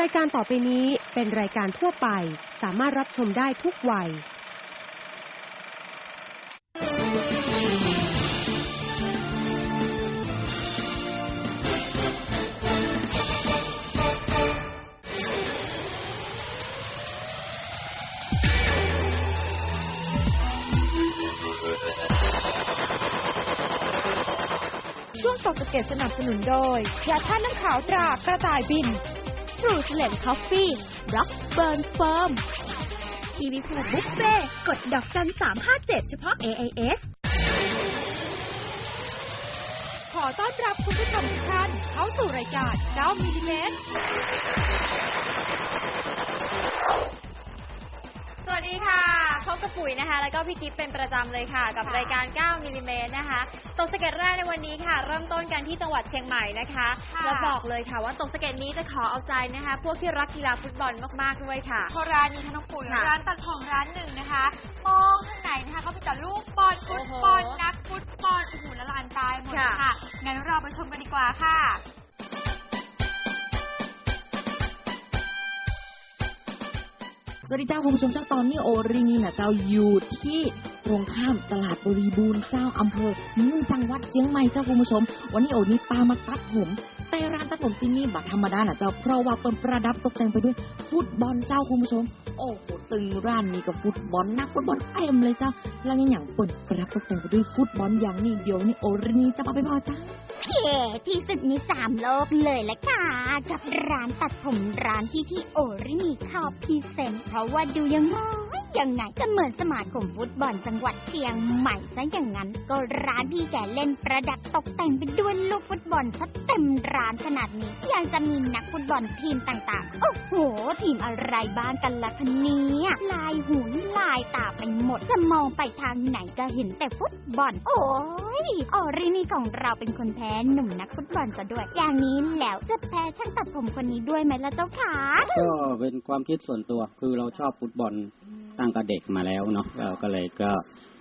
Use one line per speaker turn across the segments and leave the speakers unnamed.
รายการต่อไปนี้เป็นรายการทั่วไป สามารถรับชมได้ทุกวัย
ช่วงตกสะเก็ดสนับสนุนโดยยาท่าตุน้ำขาวตรากระต่ายบิน ทรูสเลนคอฟฟี่ร็อกเบิร์นเฟิร์มทีวีพูบุฟเฟ่กดดอกจันสามห้าเจ็ดเฉพาะ AIS ขอต้อนรับคุณผู้ชมทุกท่านเข้าสู่รายการ9มิลลิเมตร
ปุ๋ยนะคะ แล้วก็พี่กิฟเป็นประจำเลยค่ะ กับรายการ 9 มิลลิเมตรนะคะ ตกสะเก็ดแรกในวันนี้ค่ะ เริ่มต้นกันที่จังหวัดเชียงใหม่นะคะ
ค่ะ
แล้วบอกเลยค่ะว่าตกสะเก็ดนี้จะขอเอาใจนะคะ พวกที่รักกีฬาฟุตบอลมากๆด้วยค่ะ
เพราะร้านนี้ค่ะน้องปุ๋ย
ค่ะ
ร้านตัดผมร้านหนึ่งนะคะ มองข้างในนะคะก็มีแต่ลูกบอลฟุตบอล
โอ้โห
นักฟุตบอลโอ้โหละลานตายหมดเลย
ค่ะ
ค่ะงั้นเราไปชมกันดีกว่าค่ะ
สวัสดีเจ้าคุณผู้ชมเจ้าตอนนี้โอรินีนะเจ้าอยู่ที่ตรงข้ามตลาดบริบูรณ์เจ้าอำเภอเมืองจังหวัดเชียงใหม่เจ้าคุณผู้ชม วันนี้โอนี่ปามาตัดผมแต่ร้านตัดผมที่นี่บัธรรมดานะเจ้าเพราะว่าเป็นประดับตกแต่งไปด้วยฟุตบอลเจ้าคุณผู้ชม โอ้โหตึงร้านนี้กับฟุตบอลนักฟุตบอลเต็มเลยเจ้าแล้วนี่อย่างเปิดประดับตกแต่งไปด้วยฟุตบอลอย่างนี้เดี๋ยวนี่โอรินีจะมาไปพอจ้า
เคที่สุดในสามโลกเลยละค่ะ กับร้านตัดผมร้านที่ที่โอริมีชอบพีเซนเพราะว่าดูยังไง ยังไงก็เหมือนสมาคมฟุตบอลจังหวัดเชียงใหม่ซะอย่างนั้น ก็ร้านพี่แกเล่นประดับตกแต่งไปด้วยลูกฟุตบอลซะเต็มร้านขนาดนี้ยังจะมีนักฟุตบอลทีมต่างๆ โอ้โห ทีมอะไรบ้างกันล่ะคะเนี่ยลายหูลายตาไปหมดจะมองไปทางไหนก็เห็นแต่ฟุตบอล โอ้ยออรินี่ของเราเป็นคนแพ้หนุ่มนักฟุตบอลซะด้วย อย่างนี้แล้วจะแพ้ช่างตัดผมคนนี้ด้วยไหมล่ะเจ้าขา
ก็เป็นความคิดส่วนตัวคือเราชอบฟุตบอล ตั้งแต่เด็กมาแล้วเนาะเราก็เลยก็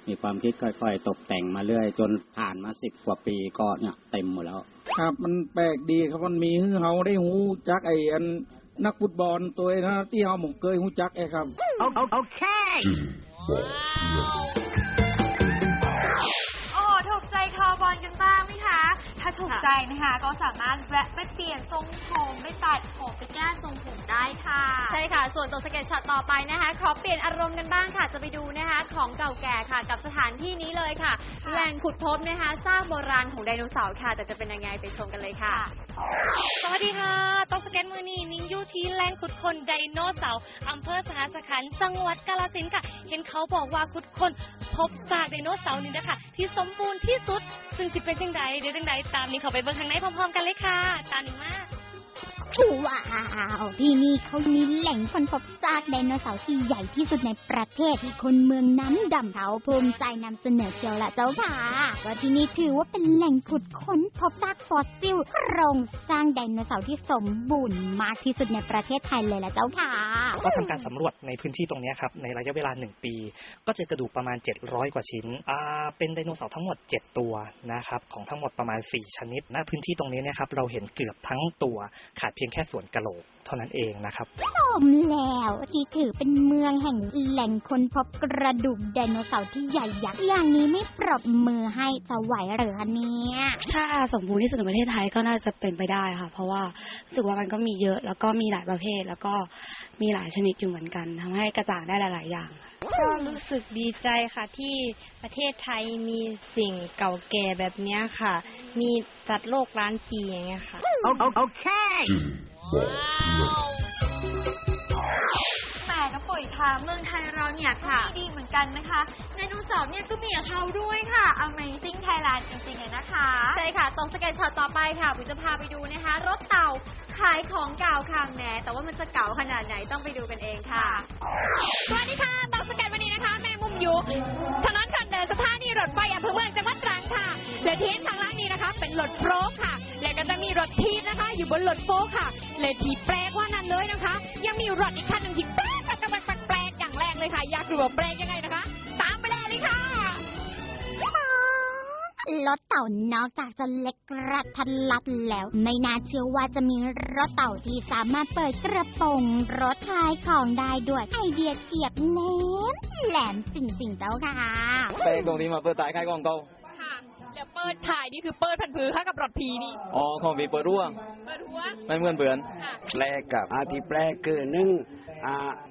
มีความคิดค่อย ๆ ตกแต่งมาเรื่อย จนผ่านมาสิบกว่าปีก็เนี่ยเต็มหมดแล้ว
ครับมันแปลกดีครับมันมีให้เราได้หูจักไอ้อันนักฟุตบอลตัวนะที่เราหมเคยหูจักไอ้ครับ
โอ้ถูกใจคอบอลกันบ้างไหมคะ ถ้าถูกใจนะคะ ก็สามารถแวะไปเปลี่ยนทรงผมไปตัดผมไปแก้ทรงผมได้ค่ะ
ใช่ค่ะ ส่วนตกสะเก็ดช็อตต่อไปนะคะ ขอเปลี่ยนอารมณ์กันบ้างค่ะ จะไปดูนะคะ ของเก่าแก่ค่ะ กับสถานที่นี้เลยค่ะ แหล่งขุดพบนะคะซากโบราณของไดโนเสาร์ค่ะ แต่จะเป็นยังไงไปชมกันเลยค่ะ
สวัสดีค่ะตกสเก็ตมือนี้นิ้งอยู่ที่แหล่งขุดคนไดโนเสาร์อำเภอสหสขันธ์จังหวัดกาฬสินธุ์ค่ะ เห็นเขาบอกว่าขุดคนพ บซากไดโนเสาร์นี่นะคะที่สมบูรณ์ที่สุด ซึ่งสิเป็นจังใดเดี๋ยวจังใดตามนี้เขาไปเบิ่งข้างในพร้อมๆกันเลยค่ะ ตามนี้มา
ว้าวที่นี่เขามีแหล่งค้นพบซากไดโนเสาร์ที่ใหญ่ที่สุดในประเทศที่คนเมืองน้ำดำเขาภูมิใจนำเสนอเกี่ยวละเจ้าค่ะว่าที่นี่ถือว่าเป็นแหล่งขุดค้นพบซากฟอสซิลโครงสร้างไดโนเสาร์ที่สมบูรณ์มากที่สุดในประเทศไทยเลยละเจ้าค่ะ
ก็ทำการสำรวจในพื้นที่ตรงนี้ครับในระยะเวลา 1 ปี ก็เจอกระดูกประมาณ 700 กว่าชิ้นอ่าเป็นไดโนเสาร์ทั้งหมด 7 ตัวนะครับของทั้งหมดประมาณ 4 ชนิดณพื้นที่ตรงนี้นะครับเราเห็นเกือบทั้งตัวขาดพียงแค่ส่วนกะโหลกเท่านั้นเองนะครับ
สมแล้วที่ถือเป็นเมืองแห่งแหล่งค้นพบกระดูกไดโนเสาร์ที่ใหญ่ยักษ์อย่างนี้ไม่ปรบมือให้จะไหวเหรือคะเนี่ย
ถ้าสมบูรณ์ที่สุดในประเทศไทยก็น่าจะเป็นไปได้ค่ะ เพราะว่ารู้สึกว่ามันก็มีเยอะแล้วก็มีหลายประเภท แล้วก็มีหลายชนิดอยู่เหมือนกันทำให้กระจ่างได้หลาย ๆ อย่างค่ะ
ก็รู้สึกดีใจค่ะที่ประเทศไทยมีสิ่งเก่าแก่แบบเนี้ยค่ะ มีจัดโลกล้านปีอย่างเงี้ยค่ะ
แต่น้องปุ๋ยค่ะเมืองไทยเราเนี่ยก็มีดีเหมือนกันนะคะไดโนเสาร์เนี่ยก็มีกับเขาด้วยค่ะ Amazing Thailand จริงๆเลยนะคะ
ใช่ค่ะ ตรงสเก็ตช็อตต่อไปค่ะปุ๋ยจะพาไปดูนะคะ รถเต่าขายของเก่าค่ะแหมแต่ว่ามันจะเก่าขนาดไหนต้องไปดูกันเองค่ะ
สวัสดีค่ะตอกสแกนวันนี้นะคะ แม่มุมอยู่ถนนคนเดินสถานีรถไฟอำเภอเมืองจังหวัดตรังค่ะและที่เห็นทางล่างนี้นะคะ เป็นรถโฟล์คค่ะ และก็จะมีรถทีบนะคะ อยู่บนรถโฟล์ค่ะและทีแปลกว่านั้นเลยนะคะ ยังมีรถอีกคันหนึ่งที่แปลกแปลกแปลกแปลกแปลกอย่างแรกเลยค่ะ อยากรู้ว่าแปลกยังไงนะคะ ตามไปเลยค่ะ
รถเต่านอกจากจะเล็กกระทัดรัดแล้ว ไม่น่าเชื่อว่าจะมีรถเต่าที่สามารถเปิดกระโปรงรถขายของได้ด้วยไอเดียเกียบแหลมแหลมจริงเจ้าค่ะ
แปลงตรงนี้มาเปิดตายขายของเก่า
ดี๋ยวเปิดถ่ายนี่คือเปิดพันผือค่ะกับรถพีนี่
อ๋อของพี่เปิดร่วง
เปิดหัว
ไม่เหมือนเบือน
ค่ะ
แปลกกับอาที่แปลกคือหนึ่งอ่า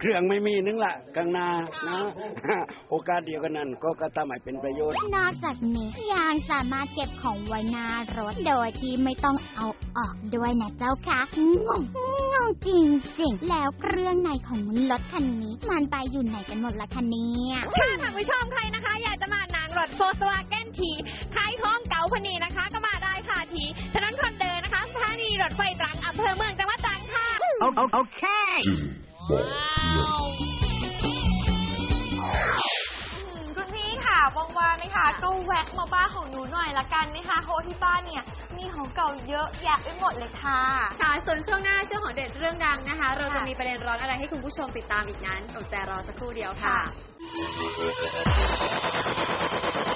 เครื่องไม่มีหนึงละข้างหน้านะ โอกาสเดียวกันนั้นก็ก็ทำให้เป็นประโยชน์
นอกจากนี้ยังสามารถเก็บของไว้หน้ารถโดยที่ไม่ต้องเอาออกด้วยนะเจ้าค่ะงงงงจริงจริงๆแล้วเครื่องในของรถคันนี้ มันไปอยู่ไหนกันหมดละคะเนี่ย
ถ้าท่านผู้ชมใครนะคะ อยากจะมานางรถโฟสวาเกนทีขายของเก่าพนีนะคะ ก็มาได้ค่ะทีถนนคนเดินนะคะสถานีรถไฟตรังอำเภอเมืองจังหวัดตรังค่ะ
โอเค
อืมคุณพี่ค่ะว่างๆนะคะ ก็แวะมาบ้านของหนูหน่อยละกันนะคะเพราะว่าที่บ้านเนี่ย มีของเก่าเยอะแยะไปหมดเลยค่ะ
ค่ะ ส่วนช่วงหน้าช่วงของเด็ดเรื่องดังนะคะ เราจะ
ค่ะ
มีประเด็นร้อนอะไรให้คุณผู้ชมติดตามอีกนั้นอดใจรอสักครู่เดียวค่ะ
ค่ะ